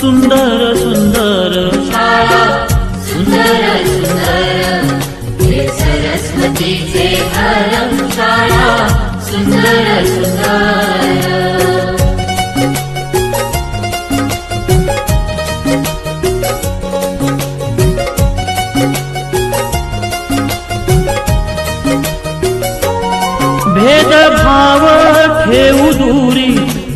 सुंदर सुंदर शाळा सुंदर सुंदर हे सरस्वतीचे घर शाळा सुंदर सुंदर भेदभाव ठेवू दूरी।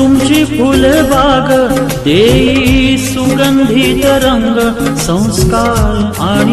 तुमची फुलबाग देई सुगंधित रंग संस्कार आणि